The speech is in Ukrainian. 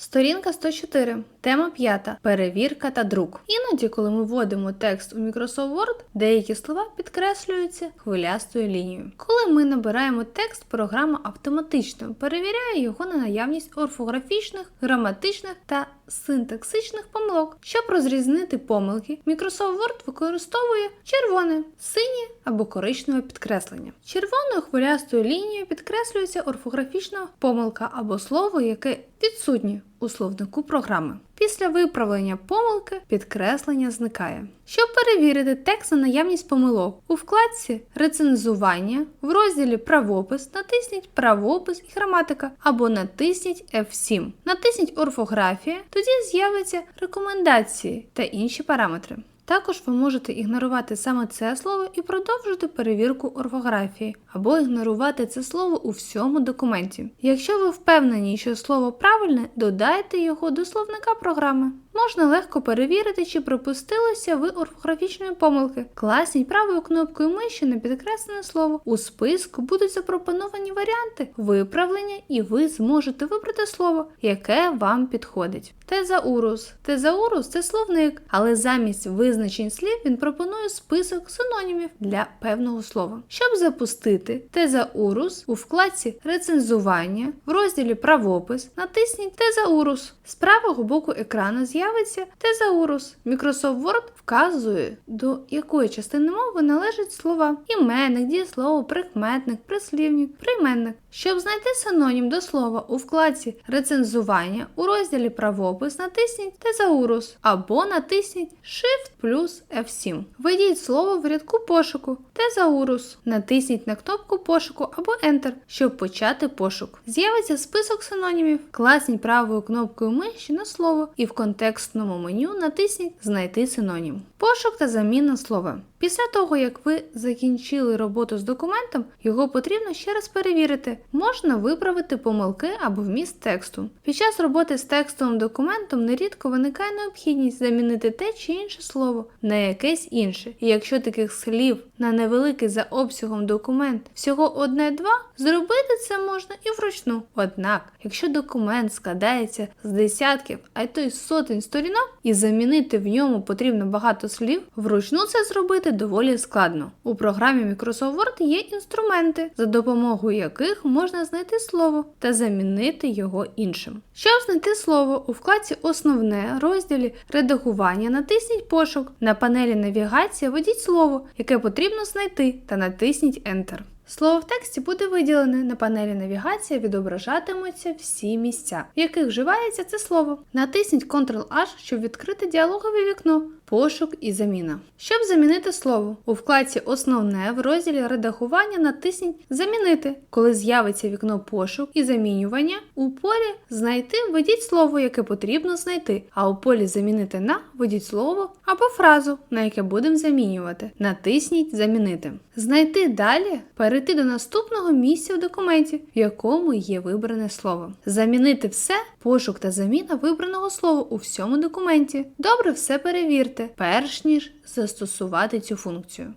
Сторінка 104, тема 5. Перевірка та друк. Іноді, коли ми вводимо текст у Microsoft Word, деякі слова підкреслюються хвилястою лінією. Коли ми набираємо текст, програма автоматично перевіряє його на наявність орфографічних, граматичних та синтаксичних помилок. Щоб розрізнити помилки, Microsoft Word використовує червоне, синє або коричневе підкреслення. Червоною хвилястою лінією підкреслюється орфографічна помилка або слово, яке відсутнє у словнику програми. Після виправлення помилки підкреслення зникає. Щоб перевірити текст на наявність помилок, у вкладці Рецензування в розділі Правопис натисніть Правопис і граматика або натисніть F7. Натисніть Орфографія, тоді з'являться рекомендації та інші параметри. Також ви можете ігнорувати саме це слово і продовжити перевірку орфографії, або ігнорувати це слово у всьому документі. Якщо ви впевнені, що слово правильне, додайте його до словника програми. Можна легко перевірити, чи пропустилося ви орфографічної помилки. Класніть правою кнопкою миші на підкреслене слово. У списку будуть запропоновані варіанти виправлення, і ви зможете вибрати слово, яке вам підходить. Тезаурус. Тезаурус це словник, але замість визначень слів він пропонує список синонімів для певного слова. Щоб запустити тезаурус у вкладці Рецензування в розділі Правопис натисніть Тезаурус. З правого боку екрану з'явиться Тезаурус. Microsoft Word вказує, до якої частини мови належать слова: іменник, дієслово, прикметник, прислівник, прийменник. Щоб знайти синонім до слова у вкладці Рецензування у розділі Правопис натисніть Тезаурус або натисніть Shift плюс F7. Введіть слово в рядку пошуку Тезаурус. Натисніть на кнопку пошуку або Enter, щоб почати пошук. З'явиться список синонімів. Класніть правою кнопкою миші на слово і в контекстному меню натисніть Знайти синонім. Пошук та заміна слова. Після того, як ви закінчили роботу з документом, його потрібно ще раз перевірити. Можна виправити помилки або вміст тексту. Під час роботи з текстовим документом нерідко виникає необхідність замінити те чи інше слово на якесь інше. І якщо таких слів на невеликий за обсягом документ всього одне-два, зробити це можна і вручну. Однак, якщо документ складається з десятків, а й то й сотень сторінок, і замінити в ньому потрібно багато слів, вручну це зробити доволі складно. У програмі Microsoft Word є інструменти, за допомогою яких можна знайти слово та замінити його іншим. Щоб знайти слово у вкладці Основне розділі Редагування натисніть Пошук. На панелі Навігація введіть слово, яке потрібно знайти, та натисніть Enter. Слово в тексті буде виділене на панелі навігація відображатимуться всі місця, в яких вживається це слово. Натисніть Ctrl-H, щоб відкрити діалогове вікно, пошук і заміна. Щоб замінити слово, у вкладці Основне в розділі Редагування натисніть Замінити. Коли з'явиться вікно пошук і замінювання, у полі Знайти введіть слово, яке потрібно знайти, а у полі Замінити на введіть слово або фразу, на яке будемо замінювати. Натисніть Замінити. Знайти далі перейти до наступного місця в документі, в якому є вибране слово. Замінити все, пошук та заміна вибраного слова у всьому документі. Добре все перевірте, перш ніж застосувати цю функцію.